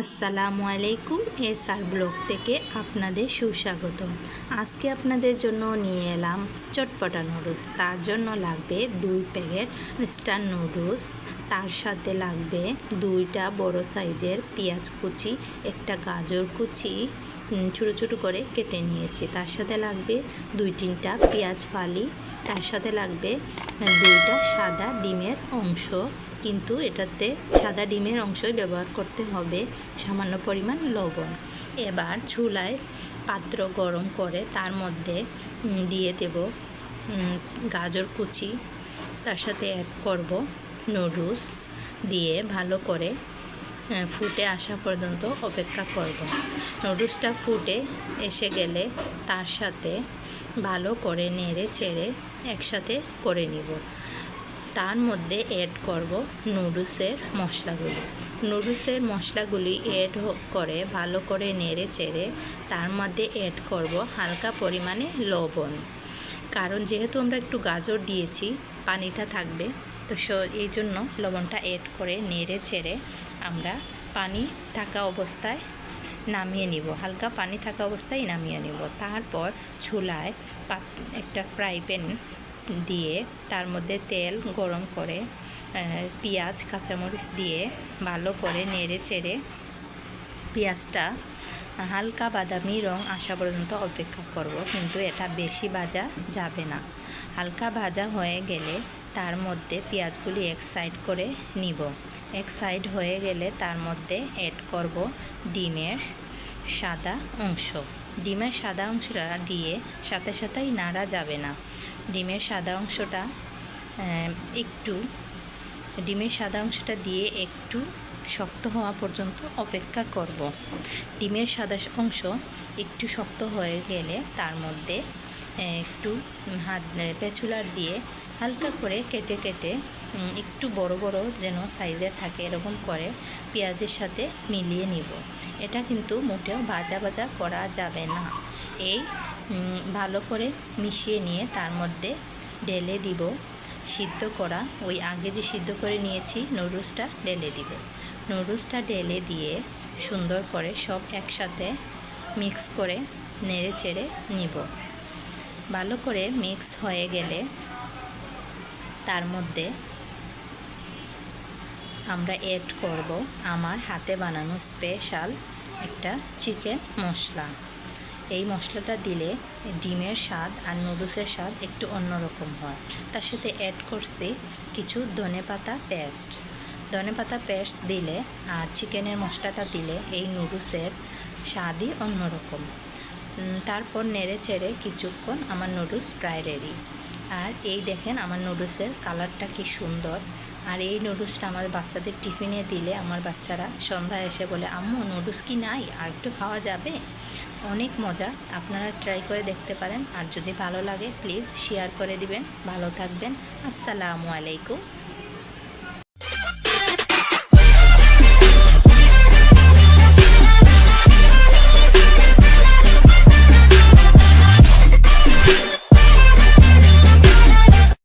আসসালামু আলাইকুম এস আর ব্লগ থেকে আপনাদের সুস্বাগতম। আজকে আপনাদের জন্য নিয়ে এলাম চটপটা নুডলস। তার জন্য লাগবে দুই প্যাকেট স্টার নুডলস। তার সাথে লাগবে দুইটা বড় সাইজের পেঁয়াজ কুচি, একটা গাজর কুচি ছোটো ছোটো করে কেটে নিয়েছি। তার সাথে লাগবে দুই তিনটা পেঁয়াজ ফালি। তার সাথে লাগবে দুইটা সাদা ডিমের অংশ। কিন্তু এটাতে সাদা ডিমের অংশই ব্যবহার করতে হবে। সামান্য পরিমাণ লবণ। এবার চুলায় পাত্র গরম করে তার মধ্যে দিয়ে দেব গাজর কুচি। তার সাথে অ্যাড করব নুডলস দিয়ে ভালো করে ফুটে আসা পর্যন্ত অপেক্ষা করব। নুডলসটা ফুটে এসে গেলে তার সাথে ভালো করে নেড়ে চেড়ে একসাথে করে নিব। তার মধ্যে অ্যাড করব নুডলসের মশলাগুলি। নুডলসের মশলাগুলি অ্যাড করে ভালো করে নেড়ে চেড়ে তার মধ্যে অ্যাড করব হালকা পরিমাণে লবণ। কারণ যেহেতু আমরা একটু গাজর দিয়েছি, পানিটা থাকবে, তো এই জন্য লবণটা অ্যাড করে নেড়ে চেড়ে আমরা পানি থাকা অবস্থায় নামিয়ে নিব। হালকা পানি থাকা অবস্থায় নামিয়ে নিব। তারপর পাত একটা ফ্রাই প্যান দিয়ে তার মধ্যে তেল গরম করে পেঁয়াজ, কাঁচামরিচ দিয়ে ভালো করে নেড়ে চেড়ে পেঁয়াজটা হালকা বাদামি রং আসা পর্যন্ত অপেক্ষা করব, কিন্তু এটা বেশি ভাজা যাবে না। হালকা ভাজা হয়ে গেলে তার মধ্যে পেঁয়াজগুলি এক সাইড করে নিব। এক সাইড হয়ে গেলে তার মধ্যে অ্যাড করব ডিমের সাদা অংশ। ডিমের সাদা অংশটা দিয়ে সাথে সাথেই নাড়া যাবে না। ডিমের সাদা অংশটা একটু, ডিমের সাদা অংশটা দিয়ে একটু শক্ত হওয়া পর্যন্ত অপেক্ষা করব। ডিমের সাদা অংশ একটু শক্ত হয়ে গেলে তার মধ্যে একটু হাত পেঁচুলার দিয়ে হালকা করে কেটে কেটে একটু বড় বড় যেন সাইজে থাকে, এরকম করে পেঁয়াজের সাথে মিলিয়ে নিব। এটা কিন্তু মোটেও ভাজা ভাজা করা যাবে না। এই ভালো করে মিশিয়ে নিয়ে তার মধ্যে ঢেলে দিব। সিদ্ধ করা, ওই আগে যে সিদ্ধ করে নিয়েছি, নুডলসটা ঢেলে দিব। নুডলসটা ঢেলে দিয়ে সুন্দর করে সব একসাথে মিক্স করে নেড়ে চেড়ে নিব। ভালো করে মিক্স হয়ে গেলে তার মধ্যে আমরা অ্যাড করব আমার হাতে বানানো স্পেশাল একটা চিকেন মশলা। এই মশলাটা দিলে ডিমের স্বাদ আর নুডলসের স্বাদ একটু অন্যরকম হয়। তার সাথে অ্যাড করছি কিছু ধনেপাতা পেস্ট ধনেপাতা পেস্ট দিলে আর চিকেনের মশলাটা দিলে এই নুডলসের স্বাদই অন্যরকম। তারপর নেড়ে চেড়ে কিছুক্ষণ আমার নুডলস প্রায় রেডি আর এই দেখেন আমার নুডলসের কালারটা কি সুন্দর। আর এই নুডলসটা আমার বাচ্চাদের টিফিনে দিলে আমার বাচ্চারা সন্ধ্যায় এসে বলে, আম্মু নুডলস কি নাই? আর একটু খাওয়া যাবে? অনেক মজা, আপনারা ট্রাই করে দেখতে পারেন। আর যদি ভালো লাগে প্লিজ শেয়ার করে দিবেন। ভালো থাকবেন। আসসালামু আলাইকুম।